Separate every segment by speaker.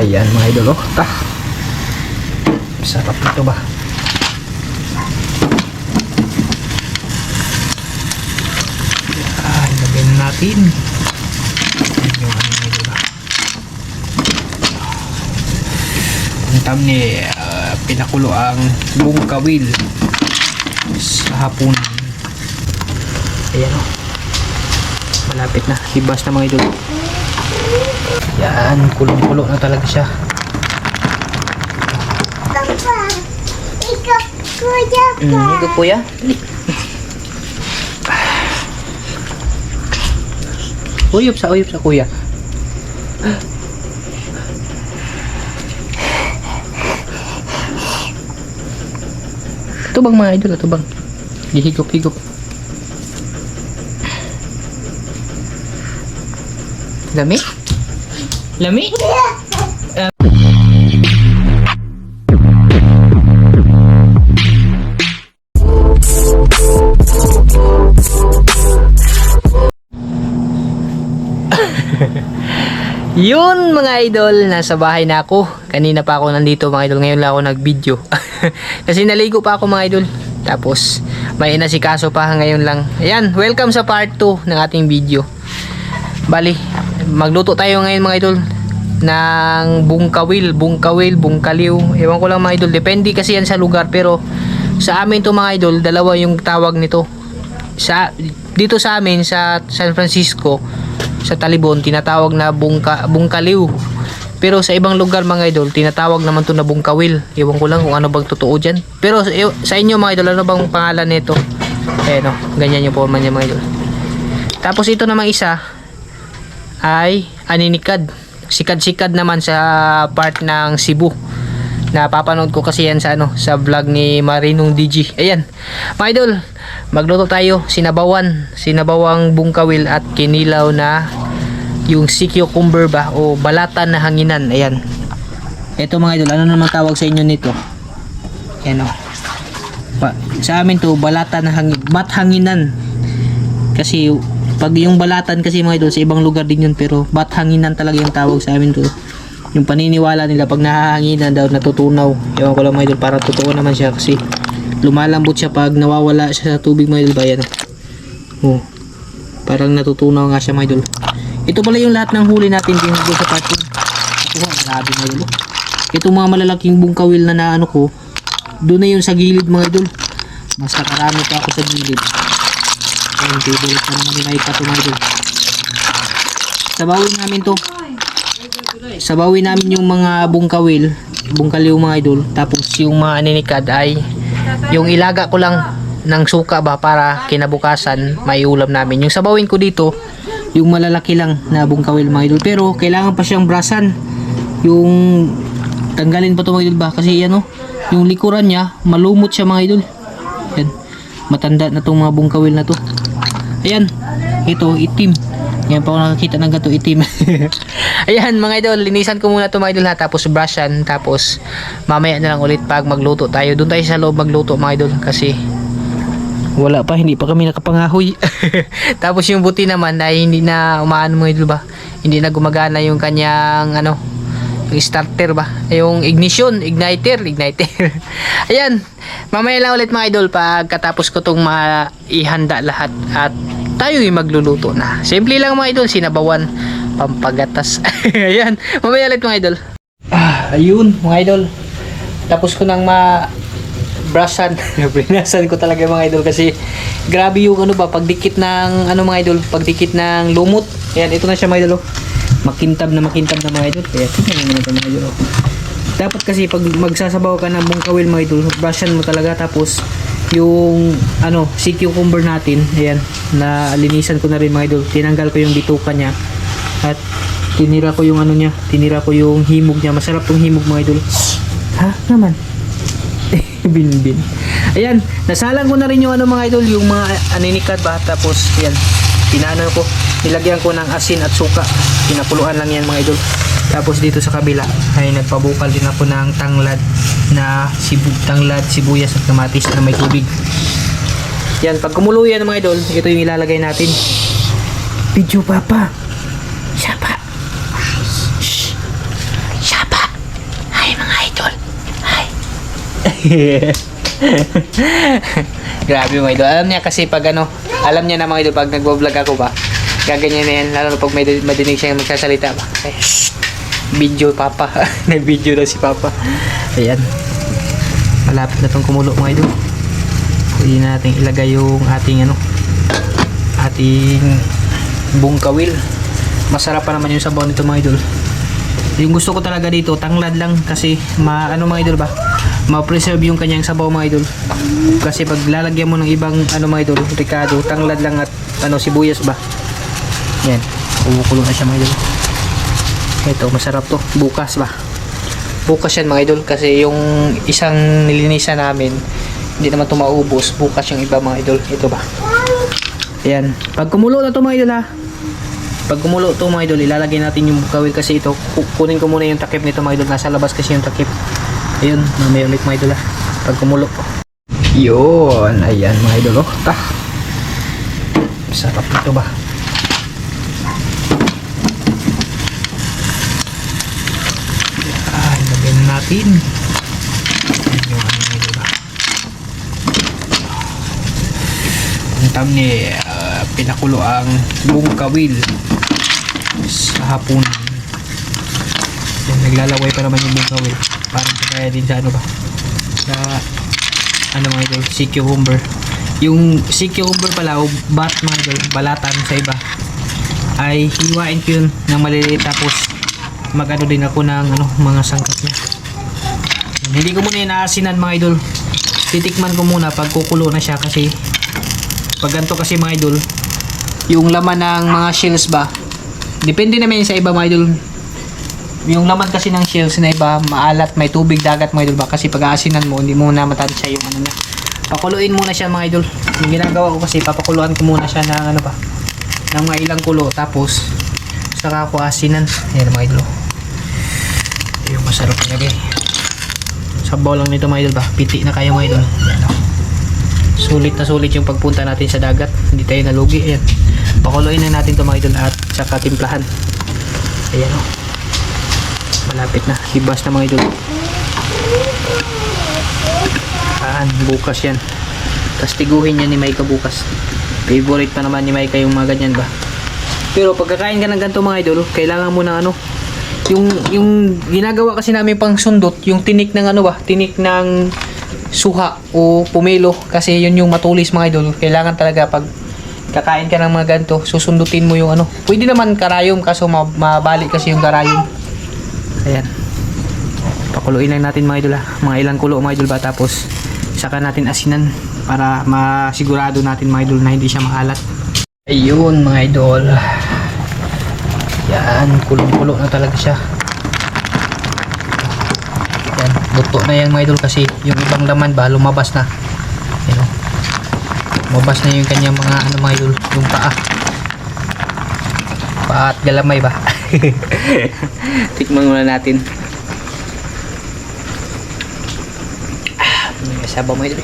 Speaker 1: Ayan mga idol oh. Ta. Sarap nito ba? Ayan, lagyan na natin. Ayan yung ano mga idol ah. Ang thumbnail, uh, pinakulo ang bungkawil sa hapunan. Ayan o. Malapit na. Hibas na mga idol. Yan. Kulong-kulo na talaga siya.
Speaker 2: Papa, ikaw kuya pa.
Speaker 1: Mm, ito kuya. Uyop sa uyop sa kuya. Ito bang mga idol? Ito bang? Gihigop-higop. Lami? Lami? Yun mga idol, nasa bahay na ako. Kanina pa ako nandito mga idol, ngayon lang ako nag-video. Kasi naligo pa ako mga idol. Tapos may inasikaso pa ngayon lang. Ayan, welcome sa part 2 ng ating video. Bali, magluto tayo ngayon mga idol ng bungkawil, bungkawil, bungkaliw. Ewan ko lang mga idol, depende kasi yan sa lugar pero sa amin to mga idol, dalawa yung tawag nito. Sa dito sa amin sa San Francisco, sa Talibon tinatawag na bungka, bungkaliw. Pero sa ibang lugar mga idol, tinatawag naman to na bungkawil. Ewan ko lang kung ano bang totoo dyan. Pero sa, sa inyo mga idol, ano bang pangalan nito? Eh no, ganyan yung forma niya mga idol. Tapos ito namang isa ay aninikad. Sikad-sikad naman sa part ng Cebu. Napapanood ko kasi yan sa ano, sa vlog ni Marinong DG. Ayan. Mga idol, magluto tayo sinabawan, sinabawang bungkawil at kinilaw na yung cucumber ba o balatan na hanginan. Ayan. Ito mga idol, ano naman tawag sa inyo nito? Ayan o. Pa, sa amin to, balatan na hangin, bat hanginan. Kasi pag yung balatan kasi mga idol sa ibang lugar din yun pero bat hanginan talaga yung tawag sa amin to. Yung paniniwala nila pag nahahanginan daw natutunaw. Ewan ko lang mga idol para totoo naman siya kasi lumalambot siya pag nawawala siya sa tubig mga idol ba. Oh. Parang natutunaw nga siya mga idol. Ito pala yung lahat ng huli natin din sa. Ito oh, grabe mga idol. Itong mga malalaking bungkawil na naano ko, doon na yun sa gilid mga idol. Mas nakarami pa ako sa gilid. Ayun, table pa naman nila ito mga idol. Sabawin namin to. Sabawin namin yung mga bungkawil, bungkaliw mga idol. Tapos yung mga aninikad ay yung ilaga ko lang ng suka ba para kinabukasan may ulam namin. Yung sabawin ko dito, yung malalaki lang na bungkawil mga idol. Pero kailangan pa siyang brasan. Yung tanggalin pa to mga idol ba? Kasi ano, yung likuran niya, malumot siya mga idol. Yan. Matanda na tong mga bungkawil na to. Ayan. Ito, itim. Yan pa ako nakakita ng gato itim. Ayan mga idol, linisan ko muna to mga idol ha. Tapos brushan. Tapos mamaya na lang ulit pag magluto tayo. Doon tayo sa loob magluto mga idol. Kasi wala pa, hindi pa kami nakapangahoy. Tapos yung buti naman ay hindi na umaano mga idol ba? Hindi na gumagana yung kanyang ano, yung starter ba? Yung ignition, igniter, igniter. Ayan. Mamaya lang ulit mga idol pagkatapos ko tong maihanda lahat at tayo yung magluluto na. Simple lang mga idol, sinabawan, pampagatas. Ayan. Mamaya ulit mga idol. Ah, ayun mga idol. Tapos ko nang ma brushan. Brinasan ko talaga mga idol kasi grabe yung ano ba, pagdikit ng ano mga idol, pagdikit ng lumot. Ayan, ito na siya mga idol. oh. Makintab na makintab na mga idol. Kaya tingnan ito mga idol. oh. Dapat kasi pag magsasabaw ka ng bungkawil mga idol, brushan mo talaga tapos yung ano, sea cucumber natin, ayan, na linisan ko na rin mga idol. Tinanggal ko yung bituka niya at tinira ko yung ano niya, tinira ko yung himog niya. Masarap tong himog mga idol. Ha? Naman. Binbin. Ayan, nasalang ko na rin yung ano mga idol, yung mga aninikat ba, tapos ayan, Inaano ko, nilagyan ko ng asin at suka. Pinapuluan lang yan mga idol. Tapos dito sa kabila ay nagpabukal din ako ng tanglad na sibu tanglad, sibuyas at kamatis na may tubig. Yan, pag kumulo yan mga idol, ito yung ilalagay natin. Video papa. Sapa. Shh. Sapa. Hi mga idol. Hi. Grabe mga idol. Alam niya kasi pag ano, alam niya na mga idol pag nagbo-vlog ako ba, gaganyan na yan. Lalo na pag may madinig siyang magsasalita ba. Eh, video papa. Nag-video daw si papa. Ayan. Malapit na tong kumulo mga idol. Pwede na natin ilagay yung ating ano, ating bungkawil. Masarap pa naman yung sabaw nito mga idol. Yung gusto ko talaga dito, tanglad lang kasi ma ano mga idol ba? Ma-preserve yung kanyang sabaw mga idol. Kasi pag lalagyan mo ng ibang ano mga idol, ricado, tanglad lang at ano sibuyas ba? Yan, kumukulo na siya mga idol. Ito, masarap to. Bukas ba? Bukas yan mga idol kasi yung isang nilinisan namin, hindi naman to maubos. Bukas yung iba mga idol. Ito ba? Ayan. Pag kumulo na to mga idol ha, pag kumulo to mga idol, ilalagay natin yung kawil kasi ito. Ku- Kunin ko muna yung takip nito mga idol. Nasa labas kasi yung takip. Ayun, mamaya ulit mga idol ha. Pag kumulo. Yun, ayan mga idol oh. Ta. Sarap nito ba? Ay, lagyan na natin. Ayan yung mga idol ah. Ang thumbnail, uh, pinakulo ang bungkawil sa hapunan. Yan, naglalaway pa naman yung bungkawil. Parang kaya din sa ano ba? Sa ano mga idol, sea cucumber. Yung sea cucumber pala, o bat mga idol, balatan sa iba, ay hiwain ko yun ng maliliit tapos magano din ako ng ano, mga sangkap niya. Hindi ko muna inaasinan mga idol. Titikman ko muna pag kukulo na siya kasi pag ganito kasi mga idol, yung laman ng mga shells ba, depende naman sa iba mga idol. Yung laman kasi ng shells na iba, maalat, may tubig dagat mga idol ba, kasi pag aasinan mo, hindi mo na matansya yung ano niya. Pakuluin muna siya mga idol. Yung ginagawa ko kasi, papakuluan ko muna siya ng ano ba, ng mga ilang kulo, tapos, saka ko asinan. Ayan mga idol. Yung masarap talaga eh. Sabaw lang nito mga idol ba, piti na kayo mga idol. Ayan oh sulit na sulit yung pagpunta natin sa dagat hindi tayo nalugi ayan pakuluin na natin ito mga idol at saka timplahan ayan o malapit na. Hibas na mga idol. Saan bukas yan. Tapos tiguhin yan ni Maika bukas. Favorite pa naman ni Maika yung mga ganyan ba? Pero pagkakain ka ng ganito mga idol kailangan mo ng ano? Yung yung ginagawa kasi namin pang sundot yung tinik ng ano ba? Tinik ng suha o pumelo. Kasi yun yung matulis mga idol. Kailangan talaga pag kakain ka ng mga ganito susundutin mo yung ano. Pwede naman karayom kaso ma- mabalik kasi yung karayom ayan pakuluin lang natin mga idol ha mga ilang kulo mga idol ba tapos saka natin asinan para masigurado natin mga idol na hindi siya maalat ayun mga idol yan kulong-kulo na talaga siya yan, luto na yan mga idol kasi yung ibang laman ba lumabas na. Yan o. Lumabas na yung kanyang mga ano mga idol, yung paa. Paa at galamay ba? Tikman muna natin. Ah, may sabaw mga idol.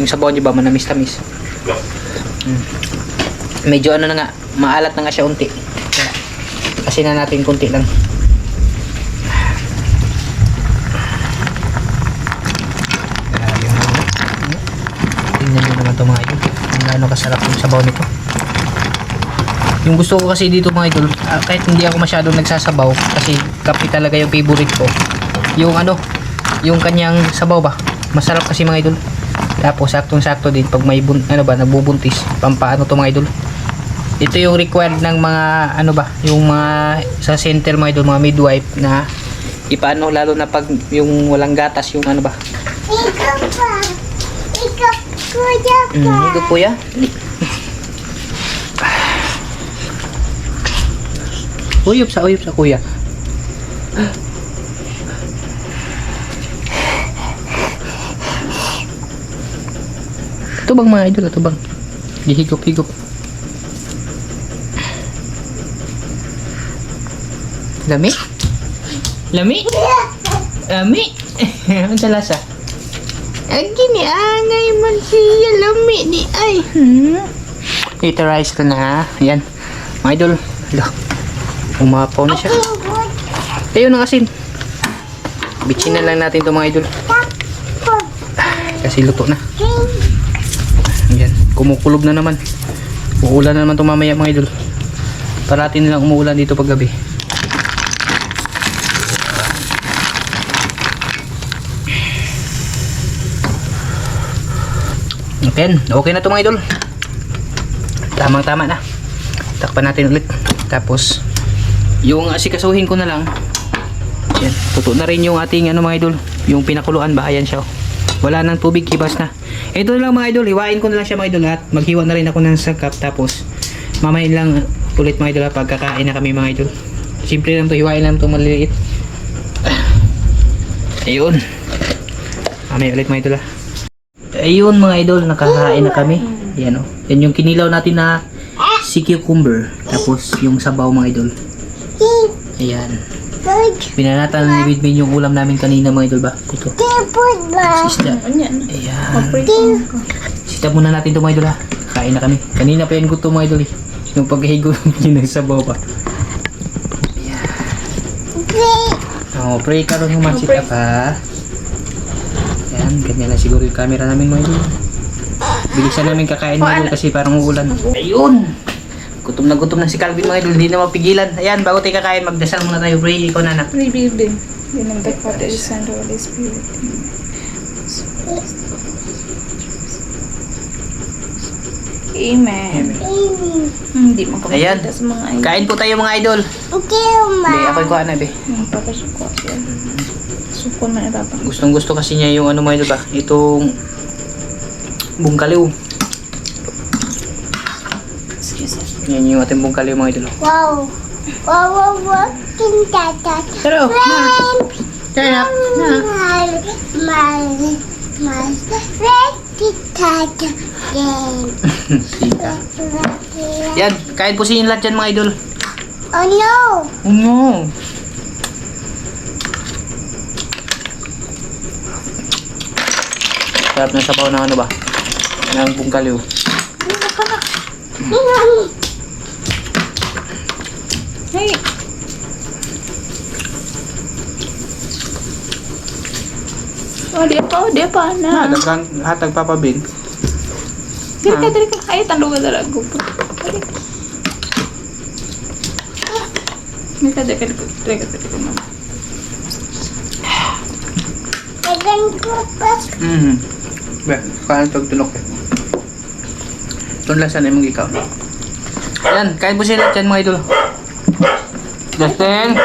Speaker 1: Yung sabaw niya ba manamis-tamis? Mm. Medyo ano na nga, maalat na nga siya unti. Kasi na natin kunti lang. Ano. Tingnan nyo naman ito mga idol. Kung gaano kasarap yung sabaw nito. Yung gusto ko kasi dito mga idol, ah, kahit hindi ako masyadong nagsasabaw, kasi kape talaga yung favorite ko. Yung ano, yung kanyang sabaw ba? Masarap kasi mga idol. Tapos saktong-sakto din pag may bun, ano ba, nabubuntis, pampaano to mga idol. Ito yung required ng mga ano ba, yung mga sa center mga idol, mga midwife na ipaano lalo na pag yung walang gatas yung ano ba,
Speaker 2: Ikaw pa. Ikaw, kuya pa.
Speaker 1: Mm, ito kuya. Uyop sa uyop sa kuya. Ito bang mga idol? Ito bang? Gihigop-higop. Lami? Lami? Lami? Ano sa lasa? Agi ni angay man siya lami ni ay. Hmm. Ito rice ko na. Yan. Mga idol. Hala. Umapaw na siya. Tayo ng asin. Bitsin na lang natin to mga idol. Kasi luto na. Ayan, kumukulob na naman. Uulan na naman ito mamaya mga idol. Parati nilang umuulan dito pag gabi. Okay, okay na ito mga idol. Tamang tama na. Takpan natin ulit. Tapos, yung asikasuhin ko na lang. Yan, tuto na rin yung ating ano mga idol. Yung pinakuluan ba? Ayan siya. oh. Wala nang tubig, hibas na. Ito na lang mga idol, hiwain ko na lang siya mga idol at maghiwa na rin ako ng sangkap. Tapos, mamaya lang ulit mga idol pagkakain na kami mga idol. Simple lang to, hiwain lang to maliliit. Ayun. Mamaya ulit mga idol. Ayun mga idol, nakakain na kami. Yan o. Yan yung kinilaw natin na si cucumber. Tapos yung sabaw mga idol. Ayan. Pinanatan ni Bidbin yung ulam namin kanina mga idol ba? Ito.
Speaker 2: Tipod ba?
Speaker 1: Isda.
Speaker 3: Ayan.
Speaker 1: Ayan.
Speaker 3: Ko.
Speaker 1: Sita muna natin ito mga idol ha. Kain na kami. Kanina pa yan gusto mga idol eh. Yung paghihigo yun ang sabaw pa.
Speaker 2: Great.
Speaker 1: Oh, pray ka rin humasit ka pa. Yan, ganyan lang siguro yung camera namin mga idol. Bilisan namin kakain mga idol kasi parang uulan. Ayun! Gutom na gutom na si Calvin mga idol, hindi na mapigilan. Ayan, bago tayo kakain, magdasal muna tayo. Pray, ikaw na na.
Speaker 3: Rebuilding. In the name of the Father, the Son, the Holy Spirit. Amen. Hindi mo
Speaker 1: Ayan.
Speaker 3: sa mga ay.
Speaker 1: Kain po tayo mga idol.
Speaker 2: Okay,
Speaker 1: Be,
Speaker 2: ma.
Speaker 1: ako'y kuha na be.
Speaker 3: Ang papasuko siya. Sukon na irapang.
Speaker 1: Gustong gusto kasi niya yung ano mga idol ba? Itong bungkaliw.
Speaker 3: Excuse me.
Speaker 1: Yan yung ating bungkaliw mga idol.
Speaker 2: Wow. Wow, wow, wow. Tintata.
Speaker 3: Pero, na.
Speaker 2: Friend.
Speaker 3: Turn up. Na.
Speaker 2: Mal, mal, mal. Red.
Speaker 1: Sika. Yan, kain po si lahat dyan mga idol.
Speaker 2: Oh no.
Speaker 1: Oh no! Sarap ng sabaw ng ano ba? Ng bungkaliw.
Speaker 3: Hey. Oh, dia pa, oh, dia pa na.
Speaker 1: dagang hatag Papa Ben.
Speaker 3: Diri ka, diri ka. Ay, talo ka dala. GoPro. Diri. Ah. Diri ka, diri ka, diri ka, diri ka, mama.
Speaker 2: Dagan ko pa.
Speaker 1: Mm. Ba, kain tog tulok eh. Tunlasan ay mong ikaw. Yan, kain po sila dyan mga idol. Dustin!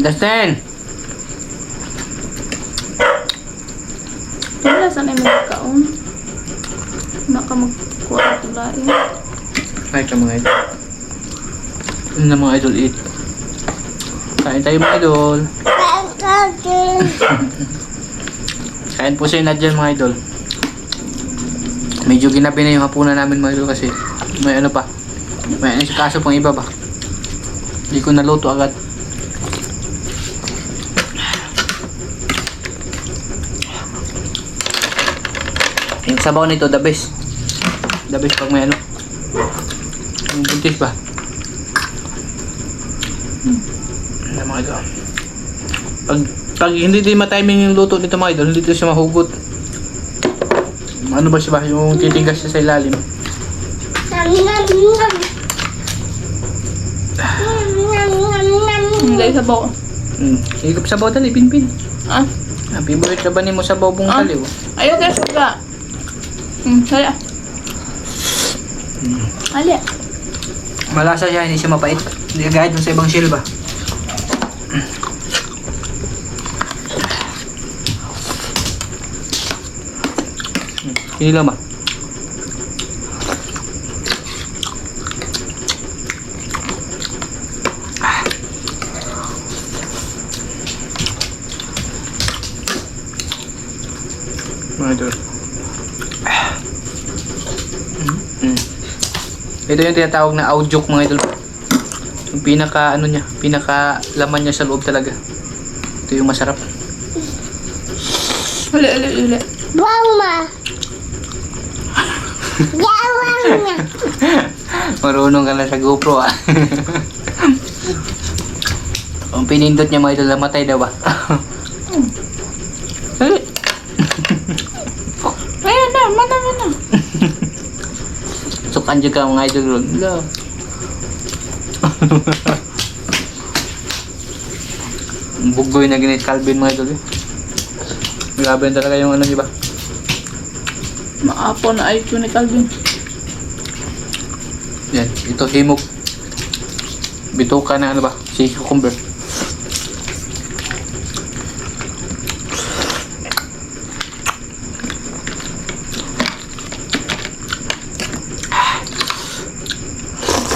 Speaker 1: Dustin!
Speaker 3: Wala sa na mga kaon. Naka magkuha ito lain.
Speaker 1: Kain ka mga idol. Ano na mga idol eat? Kain tayo mga idol. Kain po sa'yo na dyan mga idol. Medyo ginabi na yung hapunan namin mga idol kasi may ano pa. May ano kaso pang iba ba. Hindi ko naluto agad. Yung sabaw nito, the best. The best pag may ano. Yung buntis ba? Ano mga idol. Pag, pag hindi din matiming yung luto nito mga idol, hindi ito siya mahugot. Ano ba siya ba? Yung titigas siya sa ilalim.
Speaker 3: Hindi sa bako.
Speaker 1: Hmm. Higop sa bawal, pinpin.
Speaker 3: Ah,
Speaker 1: Ah, favorite na ba ni mo sa bawbong
Speaker 3: Ah.
Speaker 1: kaliw?
Speaker 3: ayaw ka suga. Hmm, hala. Ali.
Speaker 1: Malasa siya, hindi siya mapait. Hindi kagaya dun sa ibang shell ba? Hmm. Kinilaw ba? Ito yung tinatawag na aujuk mga idol. Yung pinaka ano niya, pinaka laman niya sa loob talaga. Ito yung masarap.
Speaker 3: Uli, uli, uli.
Speaker 2: Wow, ma. Yawang na.
Speaker 1: Marunong ka na sa GoPro ah. Ang pinindot niya mga idol, namatay daw ba? Dali. Kanji ka mga idol ron. Wala. Ang Bugboy na ginit Calvin mga idol. eh. Grabe na talaga yung ano di ba?
Speaker 3: Maapo na IQ ni Calvin.
Speaker 1: Yan, ito himog. Bituka na ano ba? Si cucumber.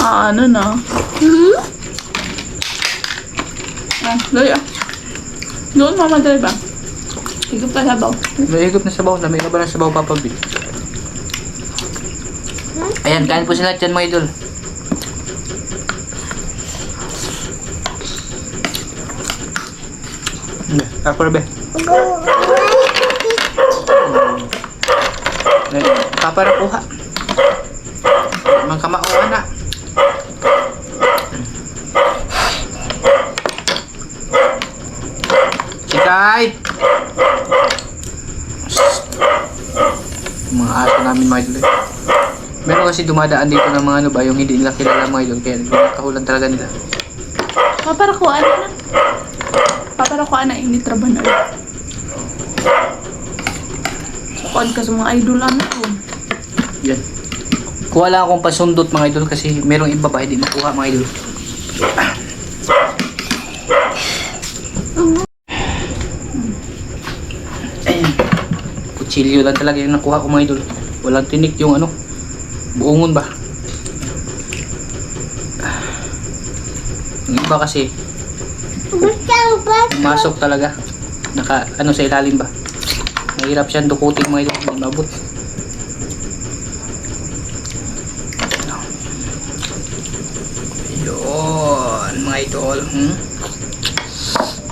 Speaker 3: Ano na?
Speaker 2: Hmm?
Speaker 3: Ah, dali ah. Doon mama dali ba? Higop ka sabaw.
Speaker 1: May higop na sabaw. Lamig na ba ng sabaw papabi? Ayan, kain po sila dyan mga idol. Ako na be. Papa na kuha. Mang kamauan na. Chikay! Mga aso namin mga idol. Meron kasi dumadaan dito ng mga ano ba, yung hindi nila kilala mga idol. Kaya pinakahulan talaga nila.
Speaker 3: Papara ko ano na? Papara ko ana ini trabaho na. Sukod ka sa mga idol ano ko.
Speaker 1: Yan. Kuha lang akong pasundot mga idol kasi merong iba pa hindi makuha mga idol. Ayan. Kutsilyo lang talaga yung nakuha ko mga idol. Walang tinik yung ano. Buongon ba? Yung iba kasi pumasok talaga. Naka ano sa ilalim ba? Mahirap siyang dukutin mga. Hindi mabot. Yun, mga idol. Hmm?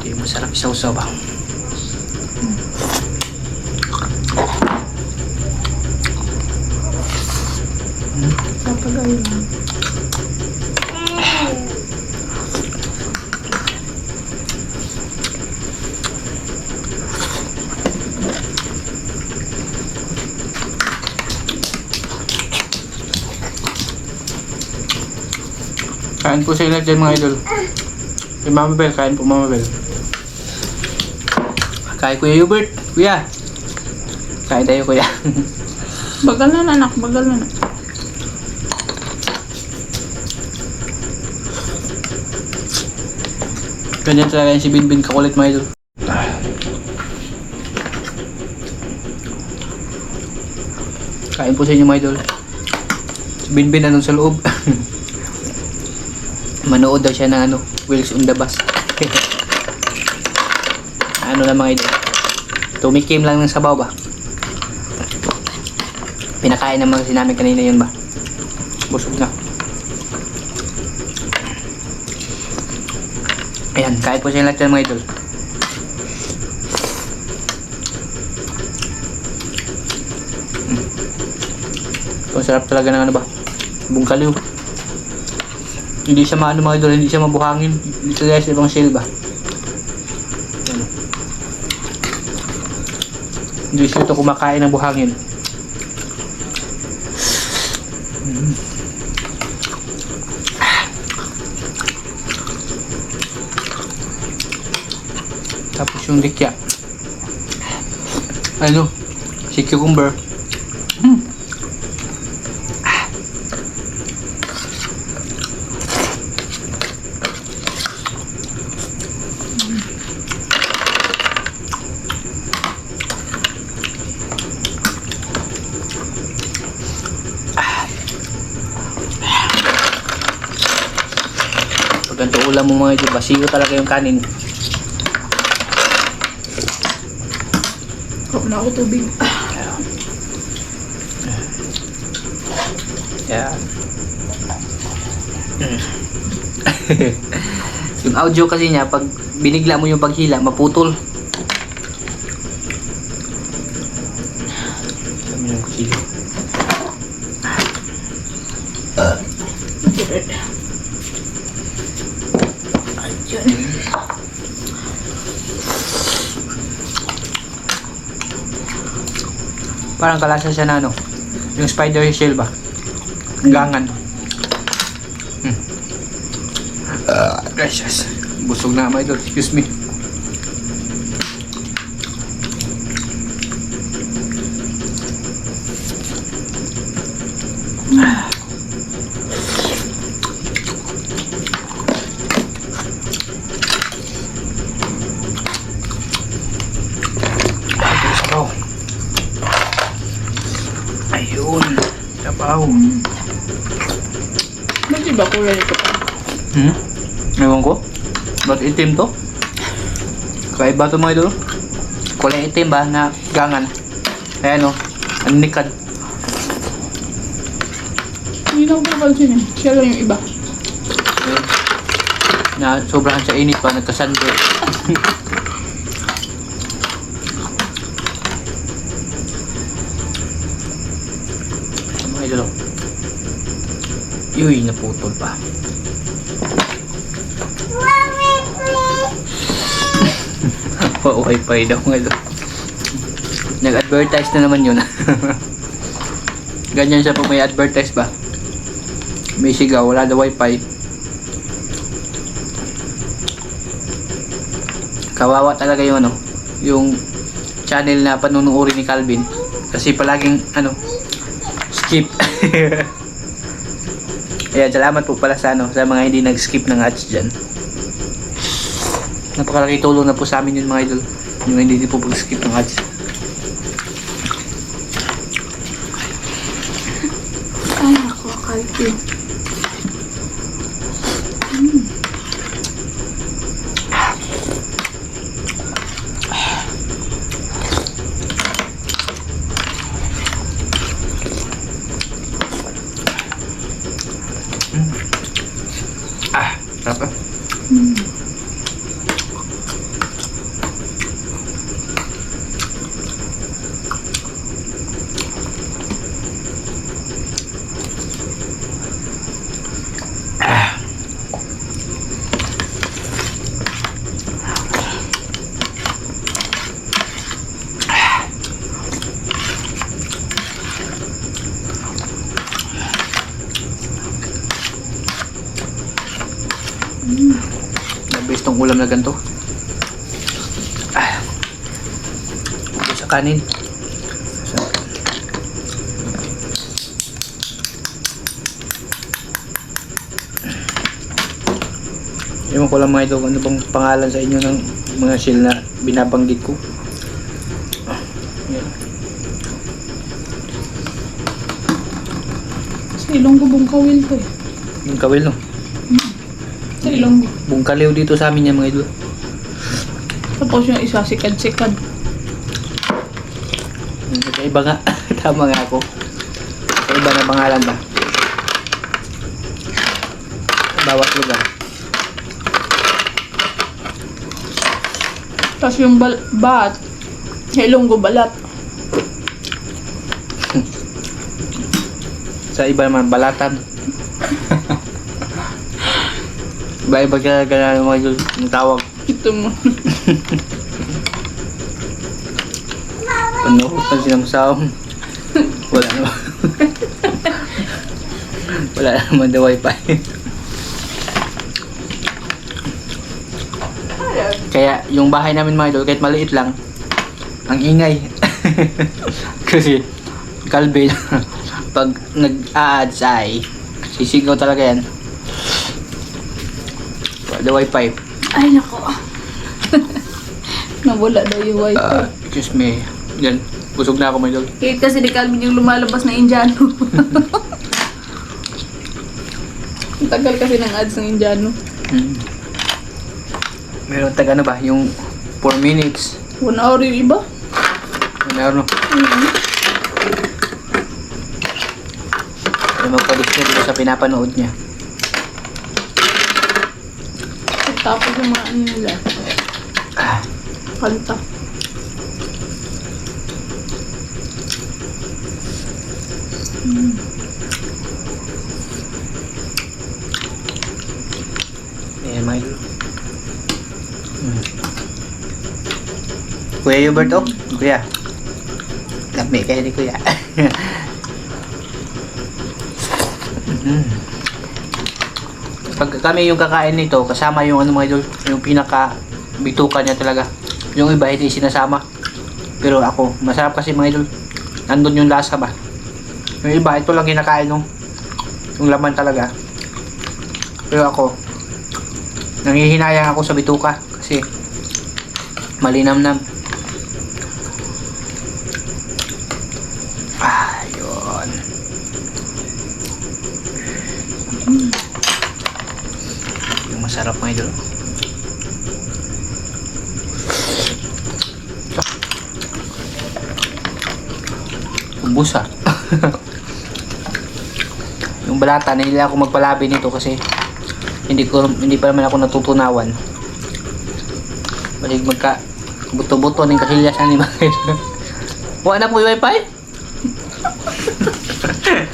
Speaker 1: Ito yung masarap isaw-saw ba? Kain po sila dyan mga idol. Si Mama Bell, kain po Mama Bell. Kain Kuya Hubert. Kuya. Kain tayo kuya.
Speaker 3: Bagal na anak, bagal na.
Speaker 1: Ganyan talaga yung si Binbin kakulit mga idol. Kain po sa inyo mga idol. Si Binbin anong sa loob. Manood daw siya ng ano, Wheels on the Bus. ano na mga idol. Tumikim lang ng sabaw ba? Pinakain naman kasi namin kanina yun ba? Busog na. Ayan, kain po siya lahat yan mga idol. Mm. Ito, sarap talaga ng ano ba? Bungkaliw. Hindi siya maano mga idol, hindi siya mabuhangin. Dito guys, ibang shell ba? Ano? Hindi siya ito kumakain ng buhangin. Yung likya. Ano? Si cucumber. Hmm. Pag ganito ulam mo mga ito, basiyo talaga yung kanin.
Speaker 3: Kop na ako tubig.
Speaker 1: Yeah. yung audio kasi niya, pag binigla mo yung paghila, maputol. Dami ng kutsilyo.
Speaker 3: Ayun.
Speaker 1: Parang kalasa siya na ano, yung spider shell ba? gangan. Hmm. Ah, gracious. Busog na mga idol. Excuse me.
Speaker 3: Kulay ito pa?
Speaker 1: Hmm? Ewan ko. Ba't itim to? Kaiba to mga idol. Kulay itim ba na gangan. Ayan o. Ang nikad.
Speaker 3: Hindi na ako papansin eh. Siya lang yung iba.
Speaker 1: Ayun. Na sobrang sa init pa. Nagkasando. mga idol o. Yuy, naputol pa.
Speaker 2: Mommy, please.
Speaker 1: Pa-wifi daw nga daw. Nag-advertise na naman yun. Ganyan siya pag may advertise ba. May sigaw, wala daw wifi. Kawawa talaga yung ano, yung channel na panunuuri ni Calvin. Kasi palaging ano, skip. Ayan, salamat po pala sa ano, sa mga hindi nag-skip ng ads dyan. Napakalaki tulong na po sa amin yun mga idol. Yung hindi din po pag-skip ng ads.
Speaker 3: Ay, ako, kalpi.
Speaker 1: Ah, sarap ah. Ah. Nabis tong ulam na ganito. Ah. Sa kanin. Sa... Ewan ko lang mga ito kung ano bang pangalan sa inyo ng mga shell na binabanggit ko. Ah, yan.
Speaker 3: Sa Ilonggo Bungkawil to eh.
Speaker 1: Yung kawil no.
Speaker 3: Sa Ilonggo.
Speaker 1: Bungkaliw dito sa amin yan mga idol.
Speaker 3: Tapos yung isa, sikad-sikad.
Speaker 1: Iba nga. Tama nga ako. Iba na pangalan ba? Bawat lugar.
Speaker 3: Tapos yung bal bat, sa Ilonggo balat.
Speaker 1: Sa iba naman, balatan. Iba-iba ka ka mga. Ang tawag.
Speaker 3: Ito mo.
Speaker 1: Ano? Ang sinamsawang. Wala naman. Wala naman the wifi. Kaya yung bahay namin mga idol, kahit maliit lang, ang ingay. Kasi, Calvin, pag nag-a-ads ay, sisigaw talaga yan. The wifi.
Speaker 3: Ay, nako. Nawala daw yung wifi.
Speaker 1: Uh, excuse me. Yan. Busog na ako mga idol.
Speaker 3: Kahit kasi ni Calvin yung lumalabas na Indiano. Ang tagal kasi ng ads ng Indiano.
Speaker 1: Hmm. Meron tag ano ba? Yung 4 minutes.
Speaker 3: One hour yung iba.
Speaker 1: Meron no?
Speaker 3: Mm-hmm.
Speaker 1: Ay magpa-display dito sa pinapanood niya.
Speaker 3: Tapos yung mga ano nila.
Speaker 1: Ah,
Speaker 3: Kanta.
Speaker 1: eh, may... Kuya Hubert oh. Kuya. Lami kayo ni Kuya. Mm. Pag kami yung kakain nito, kasama yung ano mga idol, yung pinaka bituka niya talaga. Yung iba hindi sinasama. Pero ako, masarap kasi mga idol. Nandun yung lasa ba. Yung iba, ito lang kinakain nung yung laman talaga. Pero ako, nangihinayang ako sa bituka kasi malinamnam. Ah, yun. Yung masarap mga idol. Ubus ah. yung balata, nila ako magpalabi nito kasi hindi ko hindi pa naman ako natutunawan. Balik magka buto-buto ng kasilyasan ni idol. Wala na po yung wifi?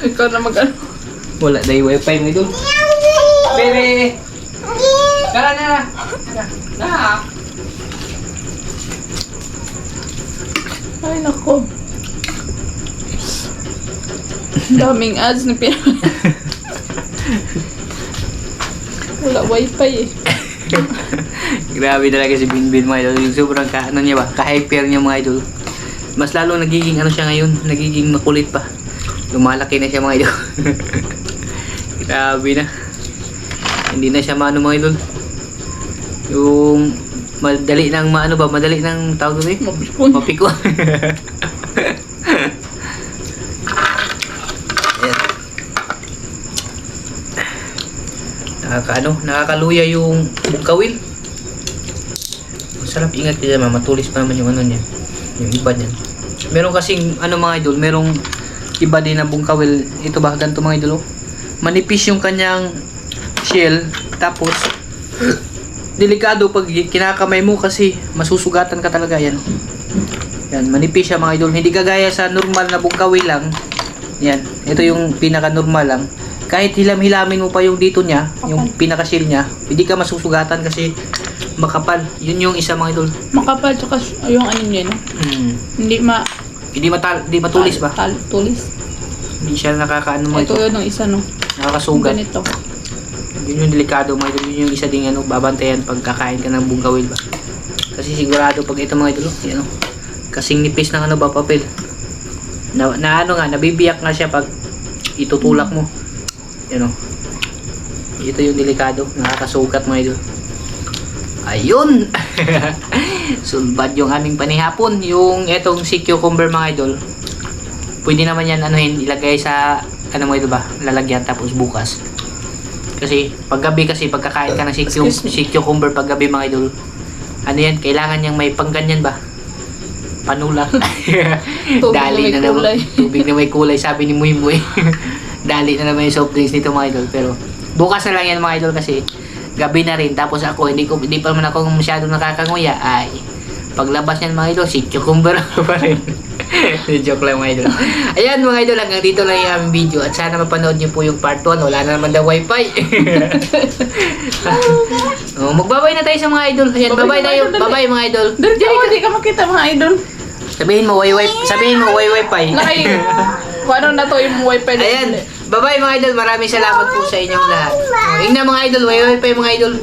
Speaker 3: Ikaw na mag ano.
Speaker 1: Wala na yung wifi mga idol. Bebe! Tara na! Na!
Speaker 3: Ay, nako. Daming ads na pina... Wala wifi eh.
Speaker 1: Grabe talaga si Binbin mga idol. Yung sobrang ka, ano niya ba, ka-hyper niya mga idol. Mas lalo nagiging ano siya ngayon, nagiging makulit pa. Lumalaki na siya mga idol. Grabe na. Hindi na siya maano mga idol. Yung madali nang maano ba, madali nang tawag ko eh.
Speaker 3: Mapikon.
Speaker 1: Mapiko. Nakakaano, nakakaluya yung bungkawil. Masarap ingat ka dyan, matulis pa naman yung ano niya. Yung iba niyan. Meron kasing, ano mga idol, merong iba din na bungkawil. Ito ba, ganito mga idol, oh. Manipis yung kanyang shell, tapos delikado pag kinakamay mo kasi masusugatan ka talaga yan. Yan, manipis siya mga idol. Hindi kagaya sa normal na bungkawil lang. Yan, ito yung pinaka-normal lang. Kahit hilam-hilamin mo pa yung dito niya, yung pinaka-shell niya, hindi ka masusugatan kasi makapal. Yun yung isa mga idol.
Speaker 3: Makapal tsaka yung ano niya, no?
Speaker 1: Hmm.
Speaker 3: Hindi ma...
Speaker 1: Hindi matal, hindi matulis ba?
Speaker 3: Tal, tulis.
Speaker 1: Hindi siya nakakaano mga
Speaker 3: Ito
Speaker 1: idol.
Speaker 3: yun ang isa, no?
Speaker 1: Nakakasugat.
Speaker 3: Ganito.
Speaker 1: Yun yung delikado mga idol. Yun yung isa ding ano, babantayan pag kakain ka ng bungkawil ba. Kasi sigurado pag ito mga idol, oh, yan oh, kasing nipis ng ano ba papel. Na, na ano nga, nabibiyak nga siya pag itutulak mo. Yan oh. Ito yung delikado, nakakasugat mga idol. Ayun! Sulbad yung aming panihapon. Yung etong si cucumber mga idol. Pwede naman yan anuhin, ilagay sa ano mo ito ba, lalagyan tapos bukas. Kasi paggabi kasi pagkakain ka ng si, cu- si cucumber paggabi mga idol. Ano yan, kailangan niyang may pangganyan ba? Panula.
Speaker 3: Tubig na
Speaker 1: na naman. Tubig na may kulay, sabi ni Muy Muy. Dali na naman yung soft drinks nito mga idol. Pero bukas na lang yan mga idol kasi gabi na rin. Tapos ako, hindi, ko, hindi pa naman ako masyado nakakanguya. Ay, paglabas niyan mga idol, si cucumber pa rin. Joke lang mga idol. Ayan mga idol, hanggang dito lang yung aming video. At sana mapanood niyo po yung part 1. Wala na naman daw wifi. oh, magbabay na tayo sa mga idol. Ayan,
Speaker 3: Babay
Speaker 1: tayo. Babay mga idol.
Speaker 3: Dali ka, hindi ka makita mga idol.
Speaker 1: Sabihin mo, way Sabihin mo, wifi.
Speaker 3: Laki. Paano na to yung wifi na
Speaker 1: Ayan. Bye-bye mga idol. Maraming salamat po sa inyong lahat. Oh, ingna mga idol. Way wifi mga idol.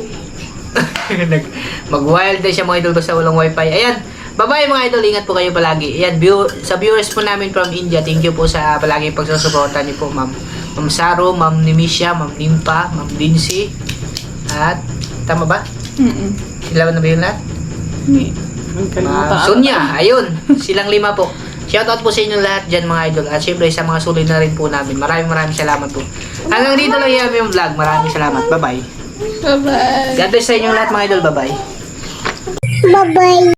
Speaker 1: Nag- Mag-wild na siya mga idol basta walang wifi. Ayan. Bye-bye mga idol. Ingat po kayo palagi. Ayan. View, sa viewers po namin from India. Thank you po sa palagi pagsusuporta niyo po, ma'am. Ma'am Saro, ma'am Nimisha, ma'am Nimpa, ma'am Lindsay. At, tama ba?
Speaker 3: Mm-mm.
Speaker 1: Sila na ba yun lahat?
Speaker 3: Hindi.
Speaker 1: Ma'am Sonia, ayun, silang lima po. Shoutout po sa inyo lahat dyan mga idol. At syempre sa mga sulit na rin po namin. Maraming maraming salamat po. Hanggang dito lang yung aming vlog. Maraming salamat. Bye-bye.
Speaker 3: Bye-bye.
Speaker 1: God bless sa inyo lahat mga idol. Bye-bye.
Speaker 2: Bye-bye.